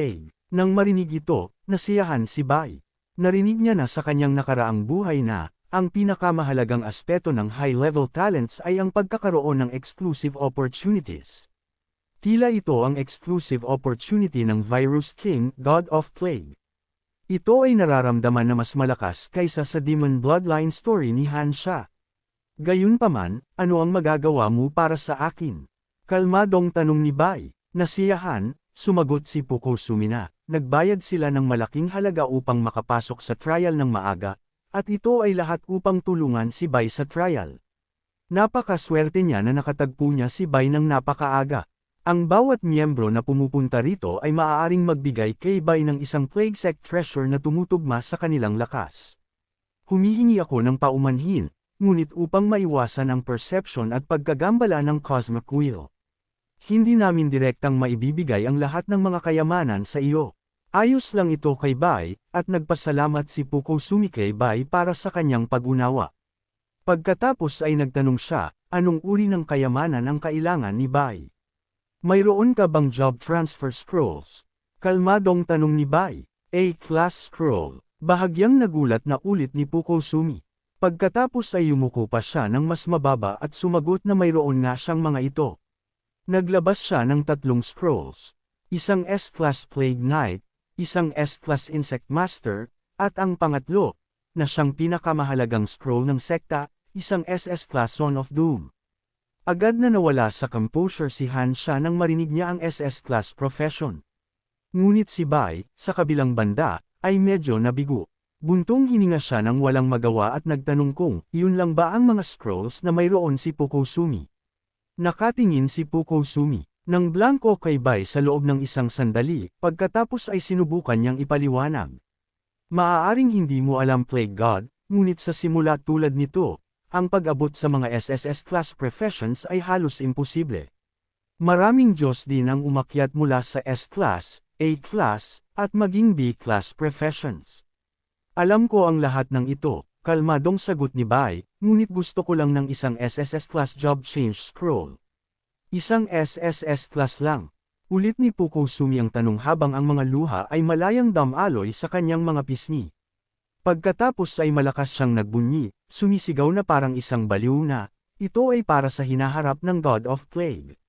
Plague. Nang marinig ito, nasiyahan si Bai. Narinig niya na sa kanyang nakaraang buhay na, ang pinakamahalagang aspeto ng high-level talents ay ang pagkakaroon ng exclusive opportunities. Tila ito ang exclusive opportunity ng Virus King, God of Plague. Ito ay nararamdaman na mas malakas kaysa sa Demon Bloodline story ni Han Sha. Gayunpaman, ano ang magagawa mo para sa akin? Kalmadong tanong ni Bai. Nasiyahan, sumagot si Puko Sumina. Nagbayad sila ng malaking halaga upang makapasok sa trial ng maaga, at ito ay lahat upang tulungan si Bai sa trial. Napakaswerte niya na nakatagpo niya si Bai ng napakaaga. Ang bawat miyembro na pumupunta rito ay maaaring magbigay kay Bai ng isang Plague Sect treasure na tumutugma sa kanilang lakas. Humihingi ako ng paumanhin, ngunit upang maiwasan ang perception at pagkagambala ng Cosmic Wheel. Hindi namin direktang maibibigay ang lahat ng mga kayamanan sa iyo. Ayos lang ito kay Bai, at nagpasalamat si Puko Sumi kay Bai para sa kanyang pag-unawa. Pagkatapos ay nagtanong siya, anong uri ng kayamanan ang kailangan ni Bai? Mayroon ka bang job transfer scrolls? Kalmadong tanong ni Bai. A-class scroll. Bahagyang nagulat na ulit ni Puko Sumi. Pagkatapos ay yumuko pa siya ng mas mababa at sumagot na mayroon nga siyang mga ito. Naglabas siya ng tatlong scrolls. Isang S-Class Plague Knight, isang S-Class Insect Master, at ang pangatlo, na siyang pinakamahalagang scroll ng sekta, isang SS-Class Son of Doom. Agad na nawala sa composure si Han siya nang marinig niya ang SS-Class Profession. Ngunit si Bai, sa kabilang banda, ay medyo nabigo. Buntong hininga siya nang walang magawa at nagtanong kung, yun lang ba ang mga scrolls na mayroon si Pukosumi. Nakatingin si Pukosumi. Nang blanco kay Bai sa loob ng isang sandali, pagkatapos ay sinubukan niyang ipaliwanag. Maaaring hindi mo alam Plague God, ngunit sa simula tulad nito, ang pag-abot sa mga SSS class professions ay halos imposible. Maraming Diyos din ang umakyat mula sa S-class, A-class, at maging B-class professions. Alam ko ang lahat ng ito, kalmadong sagot ni Bai, ngunit gusto ko lang ng isang SSS class job change scroll. Isang SSS class lang. Ulit ni Puko Sumi ang tanong habang ang mga luha ay malayang damaloy sa kanyang mga pisngi. Pagkatapos ay malakas siyang nagbunyi, sumisigaw na parang isang baliw na, ito ay para sa hinaharap ng God of Plague.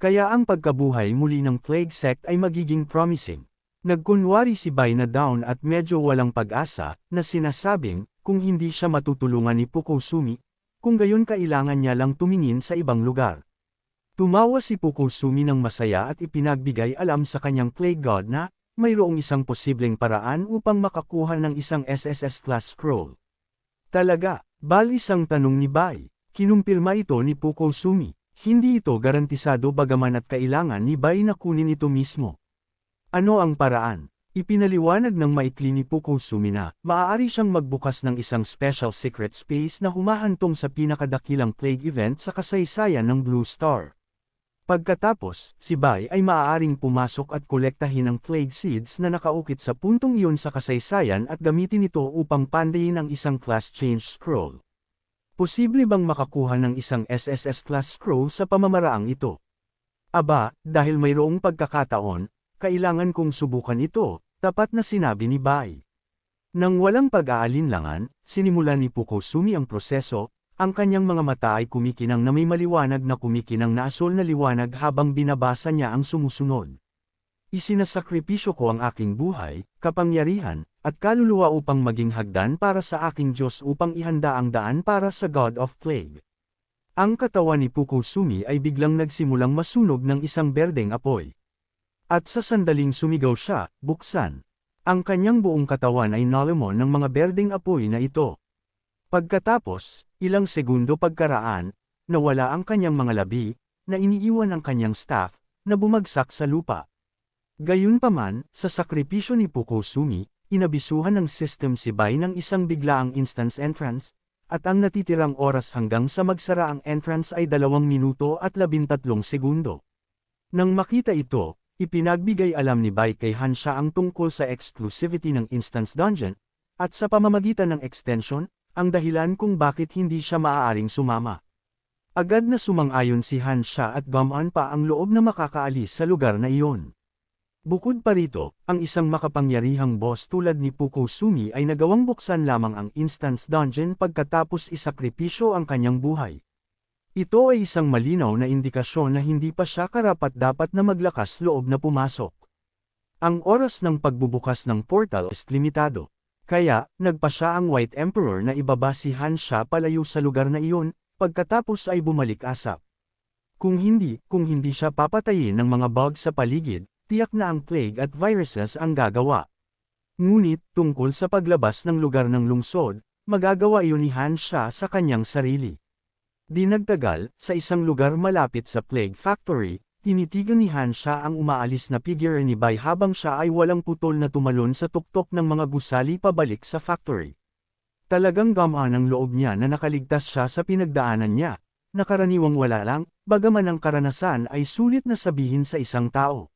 Kaya ang pagkabuhay muli ng Plague Sect ay magiging promising. Nagkunwari si Bai na down at medyo walang pag-asa, na sinasabing, kung hindi siya matutulungan ni Puko Sumi, kung gayon kailangan niya lang tumingin sa ibang lugar. Tumawa si Pukusumi ng masaya at ipinagbigay alam sa kanyang Plague God na, mayroong isang posibleng paraan upang makakuha ng isang SSS class scroll. Talaga, bal isang tanong ni Bai, kinumpirma ito ni Pukusumi. Hindi ito garantisado bagaman at kailangan ni Bai na kunin ito mismo. Ano ang paraan? Ipinaliwanag ng maikli ni Pukusumi na, maaari siyang magbukas ng isang special secret space na humahantong sa pinakadakilang plague event sa kasaysayan ng Blue Star. Pagkatapos, si Bai ay maaaring pumasok at kolektahin ang plague seeds na nakaukit sa puntong iyon sa kasaysayan at gamitin ito upang pandayin ang isang class change scroll. Posible bang makakuha ng isang SSS class scroll sa pamamaraang ito? Aba, dahil mayroong pagkakataon, kailangan kong subukan ito, tapat na sinabi ni Bai. Nang walang pag-aalinlangan, sinimulan ni Pukosumi ang proseso, ang kanyang mga mata ay kumikinang na may maliwanag na kumikinang na asol na liwanag habang binabasa niya ang sumusunod. Isinasakripisyo ko ang aking buhay, kapangyarihan, at kaluluwa upang maging hagdan para sa aking Diyos upang ihanda ang daan para sa God of Plague. Ang katawan ni Pukusumi ay biglang nagsimulang masunog ng isang berdeng apoy. At sa sandaling sumigaw siya, buksan. Ang kanyang buong katawan ay nalamon ng mga berdeng apoy na ito. Pagkatapos, ilang segundo pagkaraan, nawala ang kanyang mga labi, na iniiwan ang kanyang staff, na bumagsak sa lupa. Gayunpaman, sa sakripisyo ni Pukosumi, inabisuhan ng system si Bai ng isang biglaang instance entrance, at ang natitirang oras hanggang sa magsara ang entrance ay dalawang minuto at labintatlong segundo. Nang makita ito, ipinagbigay alam ni Bai kay Han siya ang tungkol sa exclusivity ng instance dungeon, at sa pamamagitan ng extension, ang dahilan kung bakit hindi siya maaaring sumama. Agad na sumang-ayon si Han siya at gamaan pa ang loob na makakaalis sa lugar na iyon. Bukod pa rito, ang isang makapangyarihang boss tulad ni Puko Sumi ay nagawang buksan lamang ang instance dungeon pagkatapos isakripisyo ang kanyang buhay. Ito ay isang malinaw na indikasyon na hindi pa siya karapat-dapat na maglakas loob na pumasok. Ang oras ng pagbubukas ng portal is limitado. Kaya, nagpa siya ang White Emperor na ibaba si Han siya palayo sa lugar na iyon, pagkatapos ay bumalik asap. Kung hindi, kung hindi siya papatayin ng mga bugs sa paligid, tiyak na ang plague at viruses ang gagawa. Ngunit, tungkol sa paglabas ng lugar ng lungsod, magagawa iyon ni Han siya sa kanyang sarili. Di nagtagal, sa isang lugar malapit sa Plague Factory, tinitigan ni Han siya ang umaalis na figure ni Bai habang siya ay walang putol na tumalon sa tuktok ng mga gusali pabalik sa factory. Talagang gamaan ang loob niya na nakaligtas siya sa pinagdaanan niya, nakaraniwang wala lang, bagaman ang karanasan ay sulit na sabihin sa isang tao.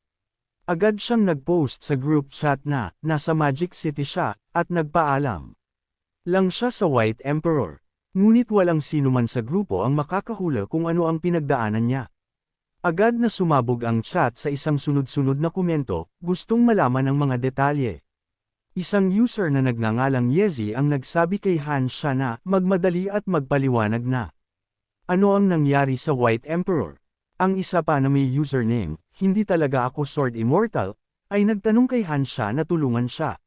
Agad siyang nag-post sa group chat na, nasa Magic City siya, at nagpaalam. Lang siya sa White Emperor. Ngunit walang sino man sa grupo ang makakahula kung ano ang pinagdaanan niya. Agad na sumabog ang chat sa isang sunod-sunod na komento, gustong malaman ang mga detalye. Isang user na nagngangalang Yezi ang nagsabi kay Han siya na magmadali at magpaliwanag na. Ano ang nangyari sa White Emperor? Ang isa pa na may username, hindi talaga ako Sword Immortal, ay nagtanong kay Han siya na tulungan siya.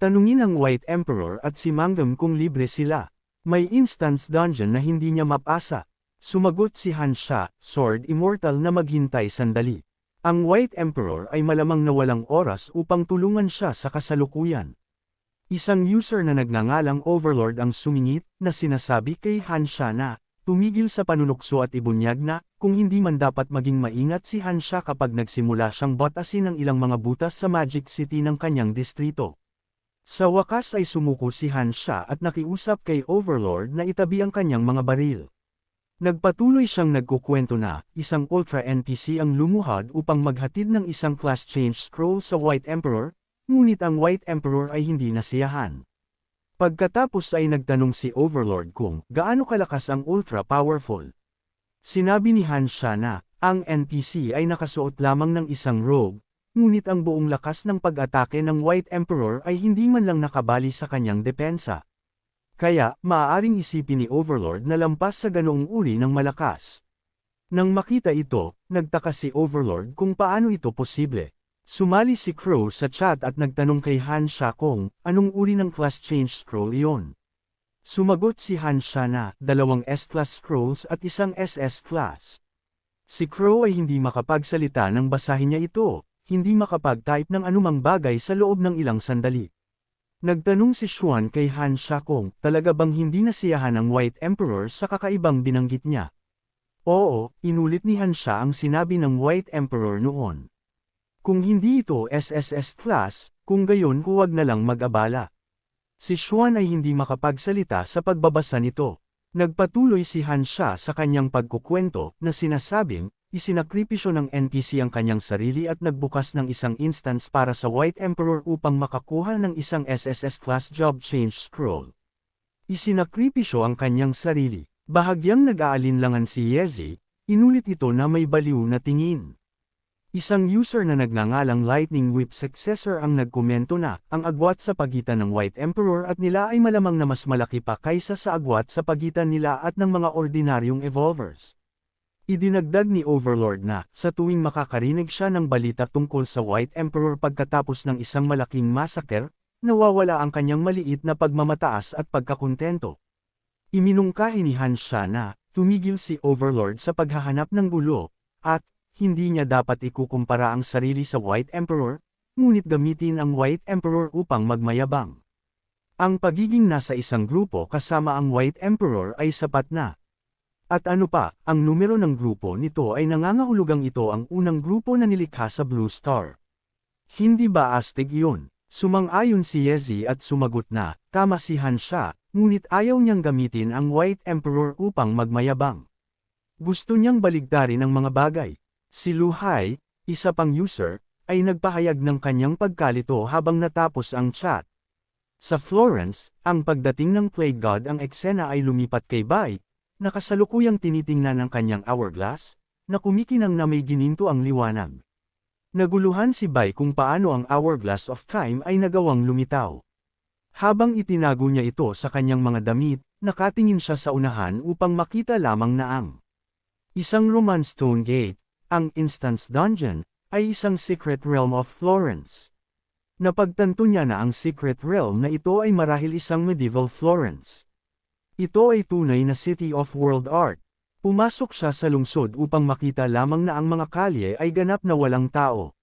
Tanungin ang White Emperor at si Mangum kung libre sila. May instance dungeon na hindi niya mapasa. Sumagot si Han siya, Sword Immortal na maghintay sandali. Ang White Emperor ay malamang na walang oras upang tulungan siya sa kasalukuyan. Isang user na nagngangalang Overlord ang sumingit na sinasabi kay Han siya na, tumigil sa panunukso at ibunyag na, kung hindi man dapat maging maingat si Hansha kapag nagsimula siyang batasin ng ilang mga butas sa Magic City ng kanyang distrito. Sa wakas ay sumuko si Hansha at nakiusap kay Overlord na itabi ang kanyang mga baril. Nagpatuloy siyang nagkukwento na, isang Ultra NPC ang lumuhad upang maghatid ng isang class change scroll sa White Emperor, ngunit ang White Emperor ay hindi nasiyahan. Pagkatapos ay nagtanong si Overlord kung gaano kalakas ang ultra powerful. Sinabi ni Han siya na, ang NPC ay nakasuot lamang ng isang robe, ngunit ang buong lakas ng pag-atake ng White Emperor ay hindi man lang nakabali sa kanyang depensa. Kaya, maaaring isipin ni Overlord na lampas sa ganoong uri ng malakas. Nang makita ito, nagtaka si Overlord kung paano ito posible. Sumali si Crow sa chat at nagtanong kay Han Sha kung, anong uri ng class change scroll iyon. Sumagot si Han Sha na, dalawang S-class scrolls at isang SS class. Si Crow ay hindi makapagsalita nang basahin niya ito, hindi makapag-type ng anumang bagay sa loob ng ilang sandali. Nagtanong si Xuan kay Han Sha kung, talaga bang hindi nasiyahan ang White Emperor sa kakaibang binanggit niya. Oo, inulit ni Han Sha ang sinabi ng White Emperor noon. Kung hindi ito SSS class, kung gayon huwag na lang mag-abala. Si Xuan ay hindi makapagsalita sa pagbabasa nito. Nagpatuloy si Han siya sa kanyang pagkukwento na sinasabing, isinakripisyo ng NPC ang kanyang sarili at nagbukas ng isang instance para sa White Emperor upang makakuha ng isang SSS class job change scroll. Isinakripisyo ang kanyang sarili. Bahagyang nag-aalinlangan si Yezi, inulit ito na may baliw na tingin. Isang user na nagngangalang Lightning Whip Successor ang nagkomento na, ang agwat sa pagitan ng White Emperor at nila ay malamang na mas malaki pa kaysa sa agwat sa pagitan nila at ng mga ordinaryong evolvers. Idinagdag ni Overlord na, sa tuwing makakarinig siya ng balita tungkol sa White Emperor pagkatapos ng isang malaking massacre, nawawala ang kanyang maliit na pagmamataas at pagkakontento. Iminungkahi ni Han siya na, tumigil si Overlord sa paghahanap ng gulo, at, hindi niya dapat ikukumpara ang sarili sa White Emperor, ngunit gamitin ang White Emperor upang magmayabang. Ang pagiging nasa isang grupo kasama ang White Emperor ay sapat na. At ano pa, ang numero ng grupo nito ay nangangahulugang ito ang unang grupo na nilikha sa Blue Star. Hindi ba astig iyon? Sumang-ayon si Yezi at sumagot na, tama si Han siya, ngunit ayaw niyang gamitin ang White Emperor upang magmayabang. Gusto niyang baligtarin ang mga bagay. Si Luhai, isa pang user, ay nagpahayag ng kanyang pagkalito habang natapos ang chat. Sa Florence, ang pagdating ng Plague God ang eksena ay lumipat kay Bai, nakasalukuyang tinitingnan ng kanyang hourglass, na kumikinang na may gininto ang liwanag. Naguluhan si Bai kung paano ang hourglass of time ay nagawang lumitaw. Habang itinago niya ito sa kanyang mga damit, nakatingin siya sa unahan upang makita lamang na ang isang Roman stone gate, ang Instance Dungeon, ay isang secret realm of Florence. Napagtanto niya na ang secret realm na ito ay marahil isang medieval Florence. Ito ay tunay na city of world art. Pumasok siya sa lungsod upang makita lamang na ang mga kalye ay ganap na walang tao.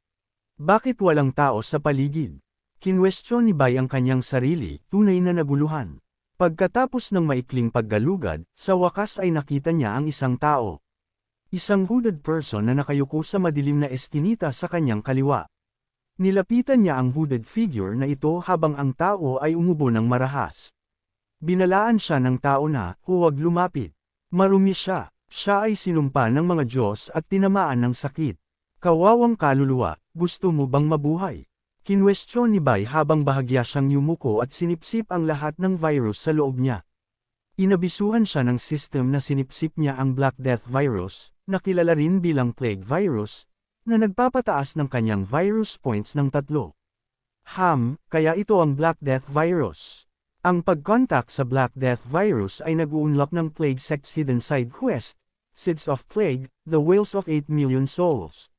Bakit walang tao sa paligid? Kinwestiyon ni Bai ang kanyang sarili, tunay na naguluhan. Pagkatapos ng maikling paggalugad, sa wakas ay nakita niya ang isang tao. Isang hooded person na nakayuko sa madilim na eskinita sa kanyang kaliwa. Nilapitan niya ang hooded figure na ito habang ang tao ay umubo ng marahas. Binalaan siya ng tao na, huwag lumapit. Marumi siya, siya ay sinumpa ng mga Diyos at tinamaan ng sakit. Kawawang kaluluwa, gusto mo bang mabuhay? Kinwestiyon ni Bai habang bahagya siyang yumuko at sinipsip ang lahat ng virus sa loob niya. Inabisuhan siya ng system na sinipsip niya ang Black Death virus, na kilala rin bilang Plague virus, na nagpapataas ng kanyang virus points ng tatlo. Ham, kaya ito ang Black Death virus. Ang pag-contact sa Black Death virus ay nag-uunlock ng Plague Sect's hidden side quest, Seeds of Plague, The Whales of 8 Million Souls.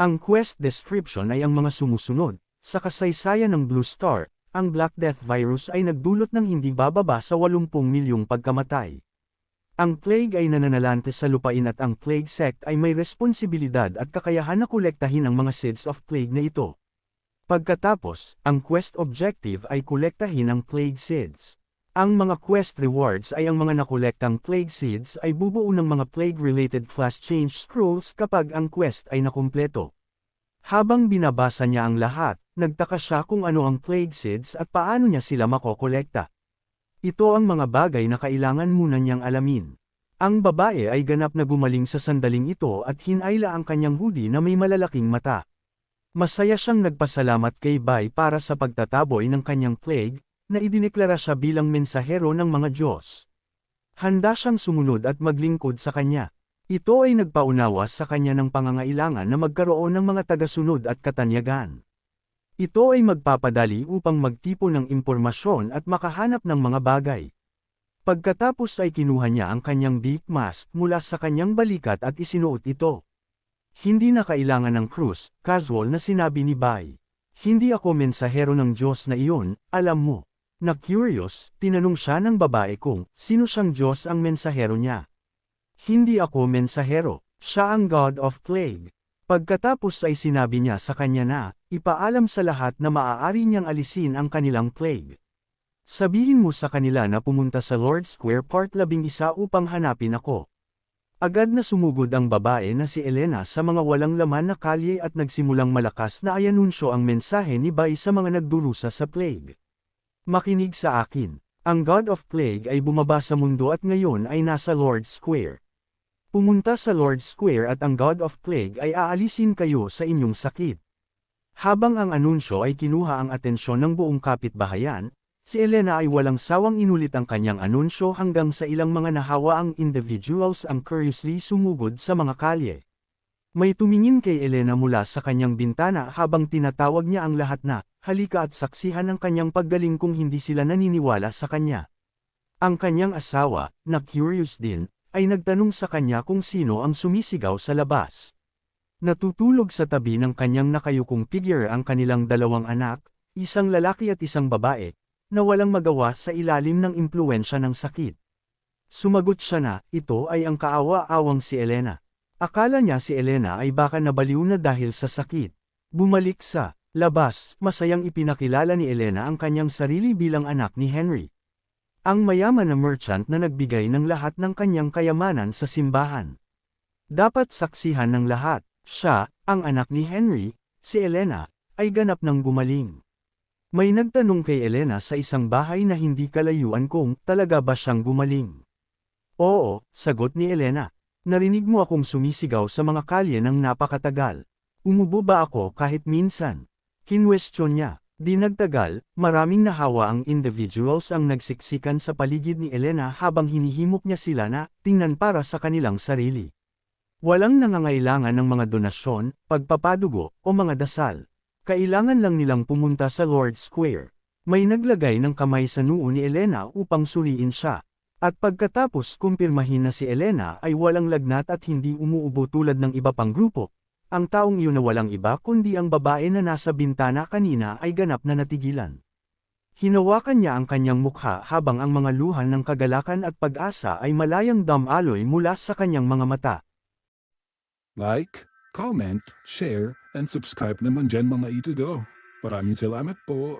Ang quest description ay ang mga sumusunod. Sa kasaysayan ng Blue Star, ang Black Death virus ay nagdulot ng hindi bababa sa 80 milyong pagkamatay. Ang plague ay nananalante sa lupain at ang plague sect ay may responsibilidad at kakayahan na kolektahin ang mga seeds of plague na ito. Pagkatapos, ang quest objective ay kolektahin ang plague seeds. Ang mga quest rewards ay ang mga nakolektang plague seeds ay bubuo ng mga plague-related class change scrolls kapag ang quest ay nakumpleto. Habang binabasa niya ang lahat, nagtaka siya kung ano ang plague seeds at paano niya sila makokolekta. Ito ang mga bagay na kailangan muna niyang alamin. Ang babae ay ganap na gumaling sa sandaling ito at hinayla ang kanyang hoodie na may malalaking mata. Masaya siyang nagpasalamat kay Bai para sa pagtataboy ng kanyang plague, na idineklara siya bilang mensahero ng mga Diyos. Handa siyang sumunod at maglingkod sa kanya. Ito ay nagpaunawa sa kanya ng pangangailangan na magkaroon ng mga tagasunod at katanyagan. Ito ay magpapadali upang magtipo ng impormasyon at makahanap ng mga bagay. Pagkatapos ay kinuha niya ang kanyang beak mask mula sa kanyang balikat at isinuot ito. Hindi na kailangan ng krus, casual na sinabi ni Bai. Hindi ako mensahero ng Diyos na iyon, alam mo. Na curious, tinanong siya ng babae kung sino siyang Diyos ang mensahero niya. Hindi ako mensahero, siya ang God of Plague. Pagkatapos ay sinabi niya sa kanya na, ipaalam sa lahat na maaari niyang alisin ang kanilang plague. Sabihin mo sa kanila na pumunta sa Lord Square Part 11 upang hanapin ako. Agad na sumugod ang babae na si Elena sa mga walang laman na kalye at nagsimulang malakas na ayanunsyo ang mensahe ni Bai sa mga nagdurusa sa plague. Makinig sa akin. Ang God of Plague ay bumaba sa mundo at ngayon ay nasa Lord Square. Pumunta sa Lord Square at ang God of Plague ay aalisin kayo sa inyong sakit. Habang ang anunsyo ay kinuha ang atensyon ng buong kapitbahayan, Si Elena ay walang sawang inulit ang kanyang anunsyo hanggang sa ilang mga nahawaang individuals ang curiously sumugod sa mga kalye. May tumingin kay Elena mula sa kanyang bintana habang tinatawag niya ang lahat na, halika at saksihan ang kanyang paggaling kung hindi sila naniniwala sa kanya. Ang kanyang asawa, na curious din, ay nagtanong sa kanya kung sino ang sumisigaw sa labas. Natutulog sa tabi ng kanyang nakayukong figure ang kanilang dalawang anak, isang lalaki at isang babae, na walang magawa sa ilalim ng impluensya ng sakit. Sumagot siya na, ito ay ang kaawa-awang si Elena. Akala niya si Elena ay baka nabaliw na dahil sa sakit. Bumalik sa labas, masayang ipinakilala ni Elena ang kanyang sarili bilang anak ni Henry. Ang mayaman na merchant na nagbigay ng lahat ng kanyang kayamanan sa simbahan. Dapat saksihan ng lahat, siya, ang anak ni Henry, si Elena, ay ganap ng gumaling. May nagtanong kay Elena sa isang bahay na hindi kalayuan kung talaga ba siyang gumaling. Oo, sagot ni Elena. Narinig mo akong sumisigaw sa mga kalye ng napakatagal. Umubo ba ako kahit minsan? Kinwestiyon niya. Di nagtagal, maraming nahawa ang individuals ang nagsiksikan sa paligid ni Elena habang hinihimok niya sila na tingnan para sa kanilang sarili. Walang nangangailangan ng mga donasyon, pagpapadugo, o mga dasal. Kailangan lang nilang pumunta sa Lord Square. May naglagay ng kamay sa noo ni Elena upang suriin siya. At pagkatapos kumpirmahin na si Elena ay walang lagnat at hindi umuubo tulad ng iba pang grupo, ang taong iyon na walang iba kundi ang babae na nasa bintana kanina ay ganap na natigilan. Hinawakan niya ang kanyang mukha habang ang mga luhan ng kagalakan at pag-asa ay malayang damaloy mula sa kanyang mga mata. Like, comment, share, and subscribe them and Jen will let to go. But I'm Util Ahmed, but